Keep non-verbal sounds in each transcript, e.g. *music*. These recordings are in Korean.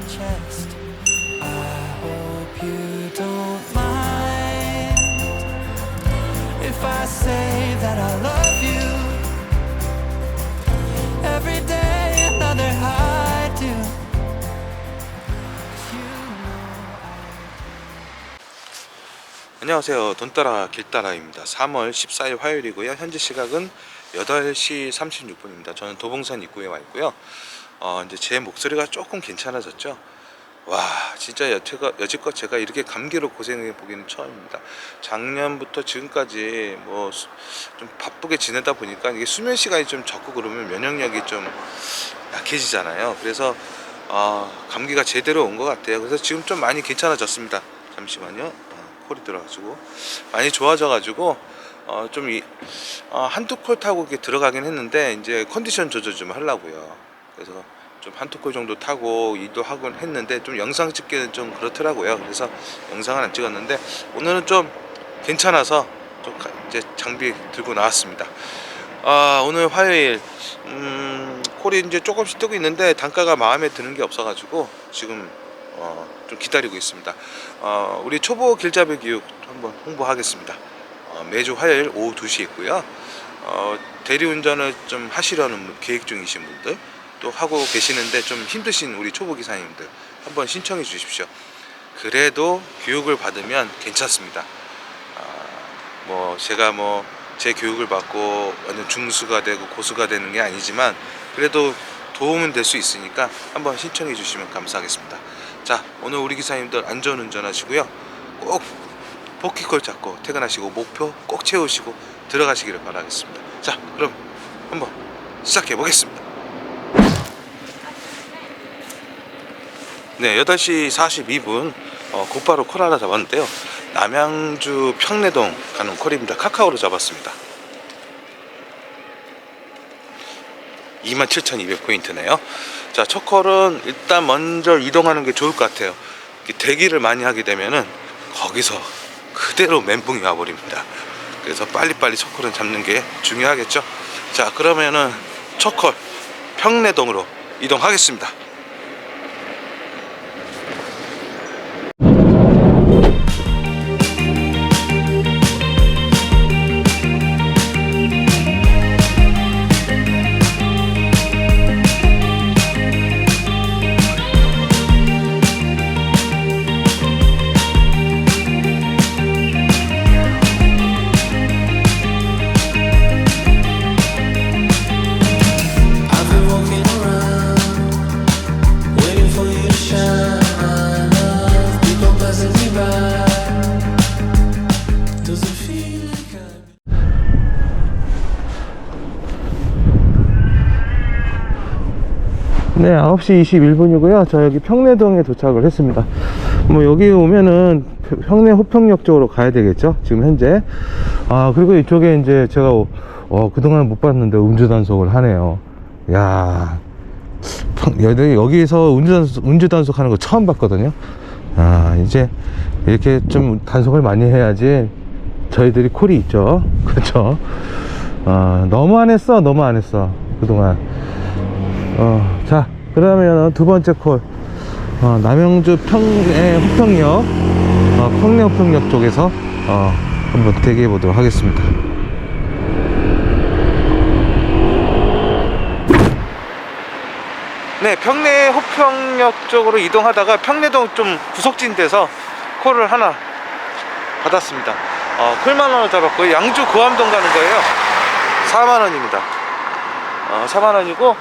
my chest. I hope you don't mind if I say that I love you. Every day another high do. You know 안녕하세요. 돈 따라 길 따라입니다. 3월 14일 화요일이고요. 현재 시각은 8시 36분입니다. 저는 도봉산 입구에 와 있고요. 어, 이제 제 목소리가 조금 괜찮아졌죠. 와, 진짜 여태가, 여지껏 제가 이렇게 감기로 고생해 보기는 처음입니다. 작년부터 지금까지 뭐 좀 바쁘게 지내다 보니까 이게 수면 시간이 좀 적고 그러면 면역력이 좀 약해지잖아요. 그래서 어, 감기가 제대로 온 것 같아요. 그래서 지금 좀 많이 괜찮아졌습니다. 잠시만요. 어, 콜이 들어가지고 많이 좋아져 가지고 어, 좀 이, 어, 한두 콜 타고 이렇게 들어가긴 했는데 이제 컨디션 조절 좀 하려고요. 그래서 좀 한두 콜 정도 타고 일도 하곤 했는데 좀 영상 찍기는 좀 그렇더라고요. 그래서 영상은 안 찍었는데 오늘은 좀 괜찮아서 좀 가- 이제 장비 들고 나왔습니다. 아 오늘 화요일 음, 콜이 이제 조금씩 뜨고 있는데 단가가 마음에 드는 게 없어가지고 지금 어, 좀 기다리고 있습니다. 어, 우리 초보 길잡이 교육 한번 홍보하겠습니다. 어, 매주 화요일 오후 2시에 있고요. 어, 대리운전을 좀 하시려는 분, 계획 중이신 분들 또 하고 계시는데 좀 힘드신 우리 초보 기사님들 한번 신청해 주십시오. 그래도 교육을 받으면 괜찮습니다. 아, 뭐 제가 뭐 제 교육을 받고 완전 중수가 되고 고수가 되는 게 아니지만 그래도 도움은 될 수 있으니까 한번 신청해 주시면 감사하겠습니다. 자 오늘 우리 기사님들 안전운전 하시고요. 꼭 포키콜 잡고 퇴근하시고 목표 꼭 채우시고 들어가시기를 바라겠습니다. 자 그럼 한번 시작해 보겠습니다. 네, 8시 42분 어, 곧바로 콜 하나 잡았는데요. 남양주 평내동 가는 콜입니다. 카카오로 잡았습니다. 27,200포인트네요. 자, 첫 콜은 일단 먼저 이동하는 게 좋을 것 같아요. 대기를 많이 하게 되면은 거기서 그대로 멘붕이 와버립니다. 그래서 빨리빨리 첫 콜은 잡는 게 중요하겠죠. 자, 그러면은 첫 콜 평내동으로 이동하겠습니다. 네, 9시 21분이고요. 저 여기 평내동에 도착을 했습니다. 뭐 여기 오면은 평내 호평역 쪽으로 가야 되겠죠. 지금 현재. 아, 그리고 이쪽에 이제 제가 어, 그동안 못 봤는데 음주 단속을 하네요. 야. 여기서 음주 단속, 음주 단속 하는 거 처음 봤거든요. 아, 이제 이렇게 좀 단속을 많이 해야지 저희들이 콜이 있죠. *laughs* 그렇죠. 아, 너무 안 했어. 너무 안 했어. 그동안. 어, 자, 그러면 두 번째 콜. 어, 남양주 평내 호평역, 어, 평내 호평역 쪽에서, 어, 한번 대기해 보도록 하겠습니다. 네, 평내 호평역 쪽으로 이동하다가 평내동 좀 구석진 데서 콜을 하나 받았습니다. 어, 콜만 원을 잡았고요. 양주 고암동 가는 거예요. 4만원입니다. 어, 4만 원이고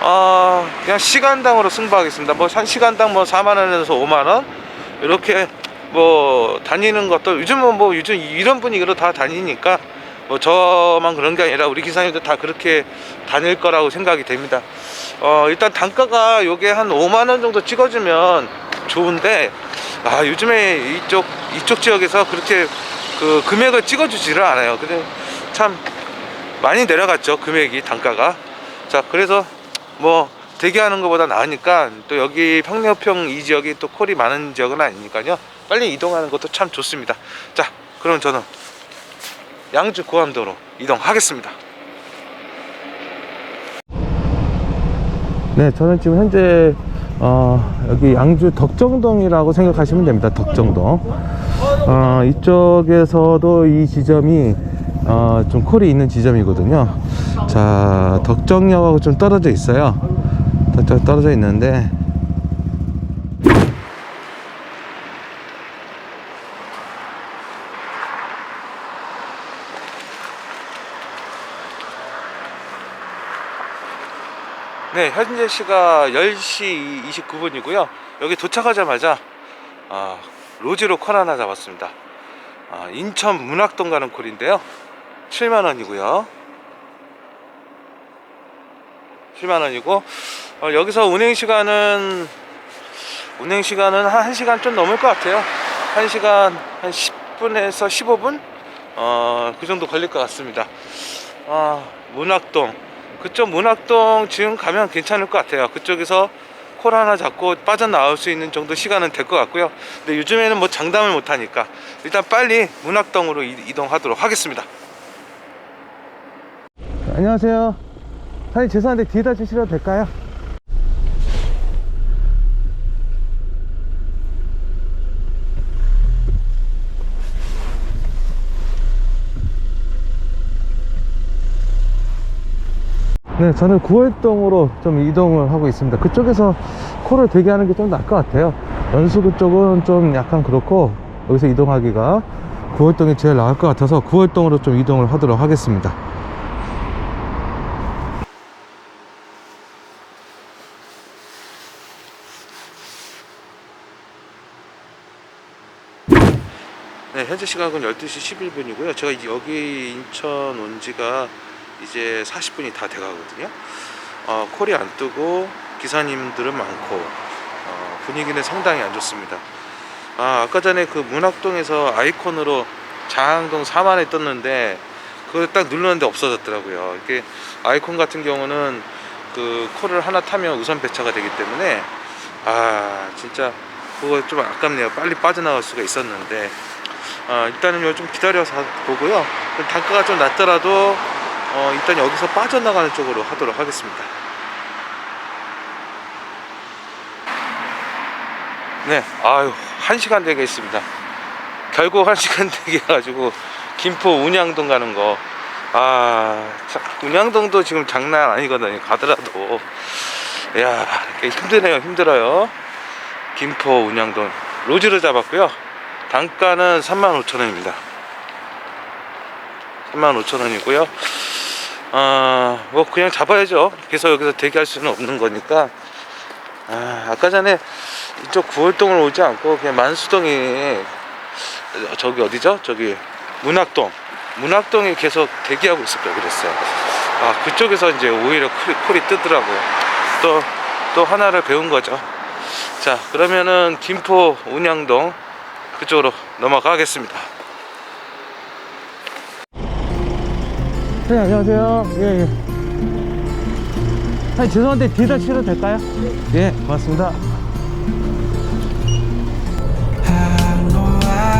어, 그냥 시간당으로 승부하겠습니다. 뭐 한 시간당 뭐 4만 원에서 5만 원 이렇게 뭐 다니는 것도 요즘은 뭐 요즘 이런 분위기로 다 다니니까 뭐 저만 그런 게 아니라 우리 기사님들 다 그렇게 다닐 거라고 생각이 됩니다. 어, 일단 단가가 요게 한 5만 원 정도 찍어주면 좋은데 아 요즘에 이쪽 이쪽 지역에서 그렇게 그 금액을 찍어주지를 않아요. 근데 참 많이 내려갔죠 금액이 단가가 자 그래서 뭐 대기하는 것보다 나으니까 또 여기 평내평 이 지역이 또 콜이 많은 지역은 아니니까요 빨리 이동하는 것도 참 좋습니다 자 그럼 저는 양주 고암도로 이동하겠습니다 네 저는 지금 현재 어, 여기 양주 덕정동이라고 생각하시면 됩니다. 덕정동. 어, 이쪽에서도 이 지점이 어, 좀 콜이 있는 지점이거든요. 자, 덕정역하고 좀 떨어져 있어요. 덕정 떨어져 있는데 네, 현재 시가 10시 29분이고요. 여기 도착하자마자 아, 로지로 콜 하나 잡았습니다. 아, 인천 문학동 가는 콜인데요. 7만 원이고요. 7만 원이고 어, 여기서 운행 시간은 운행 시간은 한 1시간 좀 넘을 것 같아요. 1시간 한 10분에서 15분? 어, 그 정도 걸릴 것 같습니다. 아, 문학동. 그쪽 문학동 지금 가면 괜찮을 것 같아요. 그쪽에서 콜 하나 잡고 빠져나올 수 있는 정도 시간은 될 것 같고요. 근데 요즘에는 뭐 장담을 못 하니까 일단 빨리 문학동으로 이- 이동하도록 하겠습니다. 안녕하세요. 사장님 죄송한데 뒤에다 주시려도 될까요? 네, 저는 구월동으로 좀 이동을 하고 있습니다. 그쪽에서 콜을 대기 하는 게 좀 나을 것 같아요. 연수구 쪽은 좀 약간 그렇고 여기서 이동하기가 구월동이 제일 나을 것 같아서 구월동으로 좀 이동을 하도록 하겠습니다. 현재 시각은 12시 11분이고요. 제가 여기 인천 온 지가 이제 40분이 다 돼가거든요. 어, 콜이 안 뜨고 기사님들은 많고 어, 분위기는 상당히 안 좋습니다. 아, 아까 전에 그 문학동에서 아이콘으로 장항동 4만에 떴는데 그걸 딱 눌렀는데 없어졌더라고요. 이게 아이콘 같은 경우는 그 콜을 하나 타면 우선 배차가 되기 때문에 아 진짜 그거 좀 아깝네요. 빨리 빠져나갈 수가 있었는데 어, 일단은 좀 기다려서 보고요. 단가가 좀 낮더라도 어, 일단 여기서 빠져나가는 쪽으로 하도록 하겠습니다. 네, 아유, 한 시간 되게 있습니다. 결국 한 시간 *laughs* 되게 해가지고, 김포 운양동 가는 거. 아, 참, 운양동도 지금 장난 아니거든요. 가더라도. 야 힘드네요. 힘들어요. 김포 운양동. 로즈를 잡았고요. 단가는 35,000원입니다. 35,000원이고요. 아, 뭐 그냥 잡아야죠. 계속 여기서 대기할 수는 없는 거니까. 아, 아까 전에 이쪽 구월동을 오지 않고 그냥 만수동에 어, 저기 어디죠? 저기 문학동. 문학동에 계속 대기하고 있을 걸 그랬어요. 아, 그쪽에서 이제 오히려 콜이, 콜이 뜨더라고요. 또, 또 하나를 배운 거죠. 자, 그러면은 김포 운양동 그쪽으로 넘어가겠습니다. 네, 안녕하세요. 예, 예. 아니, 죄송한데 뒤에다 치셔도 될까요? 예, 고맙습니다. Know I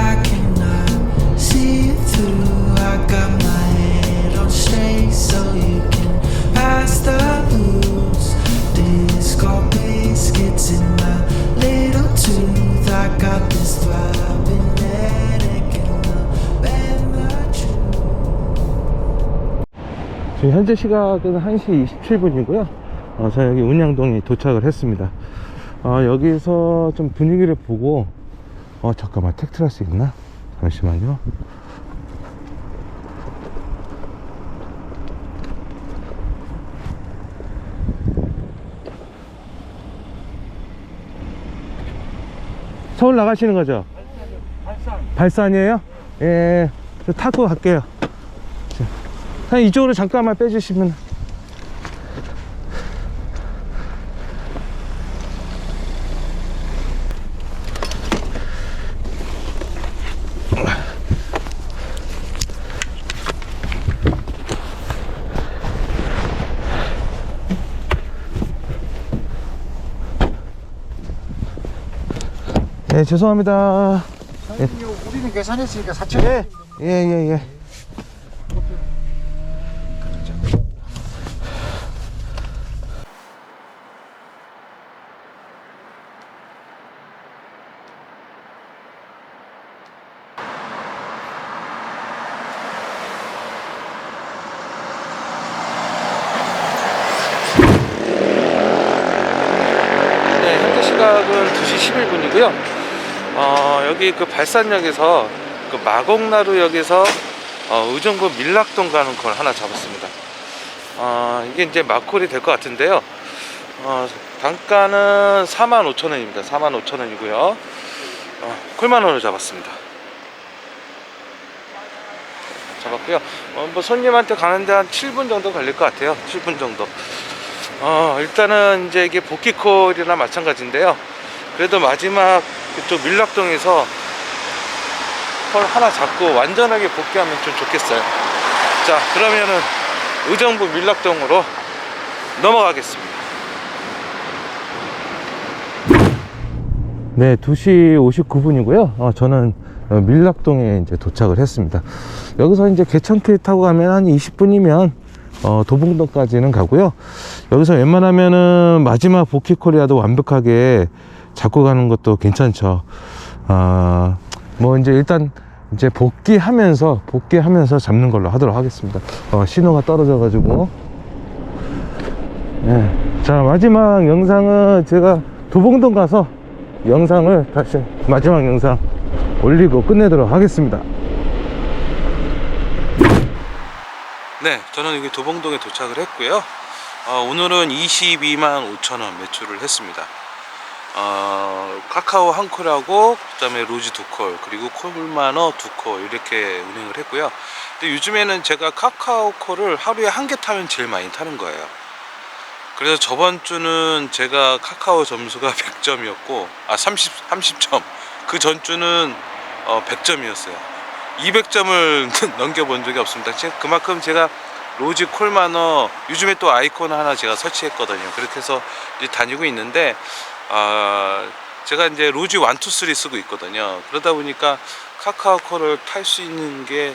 지금 현재 시각은 1시 27분이고요. 어, 저 여기 운양동에 도착을 했습니다. 어, 여기서 좀 분위기를 보고, 어, 잠깐만, 수 있나? 잠시만요. 서울 나가시는 거죠? 발산. 발산이에요? 예, 저 타고 갈게요. 그냥 이쪽으로 잠깐만 빼주시면. 네 죄송합니다. 우리는 계산했으니까 4천. 예 예, 예, 예. 시각은 2시 11분이고요. 어, 여기 그 발산역에서 그 마곡나루역에서 어, 의정부 밀락동 가는 걸 하나 잡았습니다. 어, 이게 이제 마콜이 될 것 같은데요. 어, 단가는 45,000원입니다. 45,000원이고요. 어, 콜만원을 잡았습니다. 잡았고요. 어, 뭐 손님한테 가는데 한 7분 정도 걸릴 것 같아요. 7분 정도. 어, 일단은 이제 이게 복귀콜이나 마찬가지인데요. 그래도 마지막 그쪽 밀락동에서 콜 하나 잡고 완전하게 복귀하면 좀 좋겠어요. 자, 그러면은 의정부 밀락동으로 넘어가겠습니다. 네, 2시 59분이고요. 어, 저는 어, 밀락동에 이제 도착을 했습니다. 여기서 이제 개천길 타고 가면 한 20분이면 어, 도봉동까지는 가고요. 여기서 웬만하면은 마지막 복귀콜이라도 완벽하게 잡고 가는 것도 괜찮죠. 아, 뭐 이제 일단 이제 복귀하면서 복귀하면서 잡는 걸로 하도록 하겠습니다. 어, 신호가 떨어져 가지고. 네. 자 마지막 영상은 제가 도봉동 가서 영상을 다시 마지막 영상 올리고 끝내도록 하겠습니다. 네, 저는 여기 도봉동에 도착을 했고요. 어, 오늘은 22만 5천 원 매출을 했습니다. 어, 카카오 한 콜하고 그다음에 로지 두 콜, 그리고 콜마너 두 콜 이렇게 운행을 했고요. 근데 요즘에는 제가 카카오 콜을 하루에 한 개 타면 제일 많이 타는 거예요. 그래서 저번 주는 제가 카카오 점수가 *laughs* 100점이었고 아 30, 30점 그 전주는 어, 100점이었어요 200점을 *laughs* 넘겨본 적이 없습니다 제- 그만큼 제가 로지 콜마너 요즘에 또 아이콘 하나 제가 설치했거든요 그렇게 해서 이제 다니고 있는데 아 제가 이제 로지 1, 2, 3 쓰고 있거든요 그러다 보니까 카카오콜을 탈 수 있는 게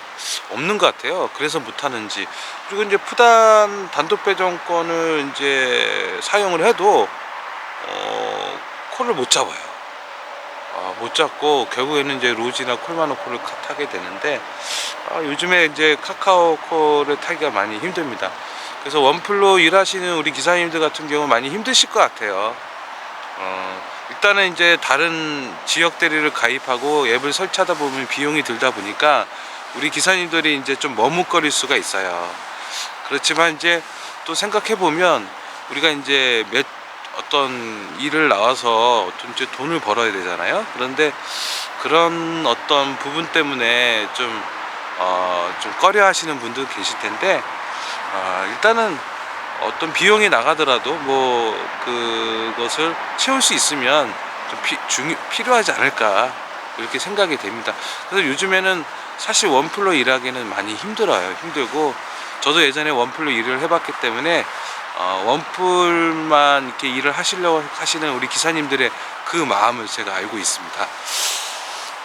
없는 것 같아요. 그래서 못 하는지. 그리고 이제 푸단 단독 배정권을 이제 사용을 해도 어, 콜을 못 잡아요. 아, 못 잡고 결국에는 이제 로지나 콜마노 콜을 카- 타게 되는데 아, 요즘에 이제 카카오 콜을 타기가 많이 힘듭니다. 그래서 원플로 일하시는 우리 기사님들 같은 경우 많이 힘드실 것 같아요. 어, 일단은 이제 다른 지역 대리를 가입하고 앱을 설치하다 보면 비용이 들다 보니까 우리 기사님들이 이제 좀 머뭇거릴 수가 있어요. 그렇지만 이제 또 생각해 보면 우리가 이제 몇 어떤 일을 나와서 좀 이제 돈을 벌어야 되잖아요. 그런데 그런 어떤 부분 때문에 좀, 어, 좀 꺼려 하시는 분도 계실 텐데, 어, 일단은 어떤 비용이 나가더라도 뭐 그것을 채울 수 있으면 좀 피, 중요, 필요하지 않을까 이렇게 생각이 됩니다. 그래서 요즘에는 사실 원플로 일하기는 많이 힘들어요. 힘들고 저도 예전에 원플로 일을 해봤기 때문에 어, 원플만 이렇게 일을 하시려고 하시는 우리 기사님들의 그 마음을 제가 알고 있습니다.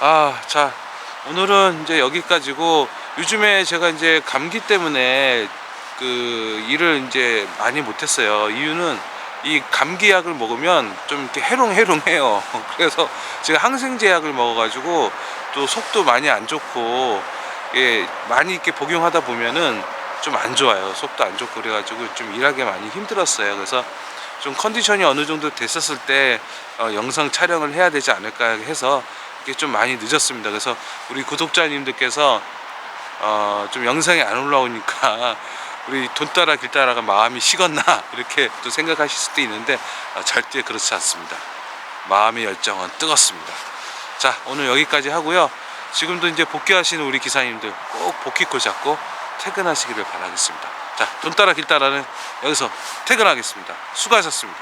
아, 자, 오늘은 이제 여기까지고 요즘에 제가 이제 감기 때문에 그 일을 이제 많이 못했어요. 이유는 이 감기약을 먹으면 좀 이렇게 해롱해롱해요. *laughs* 그래서 제가 항생제약을 먹어가지고 또 속도 많이 안 좋고 예, 많이 이렇게 복용하다 보면은 좀 안 좋아요. 속도 안 좋고 그래가지고 좀 일하기 많이 힘들었어요. 그래서 좀 컨디션이 어느 정도 됐었을 때 어, 영상 촬영을 해야 되지 않을까 해서 이게 좀 많이 늦었습니다. 그래서 우리 구독자님들께서 어, 좀 영상이 안 올라오니까 우리 돈 따라 길 따라가 마음이 식었나 *laughs* 이렇게 또 생각하실 수도 있는데 어, 절대 그렇지 않습니다. 마음의 열정은 뜨겁습니다. 자 오늘 여기까지 하고요. 지금도 이제 복귀하시는 우리 기사님들 꼭 복귀콜 잡고 퇴근하시기를 바라겠습니다. 자 돈 따라 길 따라는 여기서 퇴근하겠습니다. 수고하셨습니다.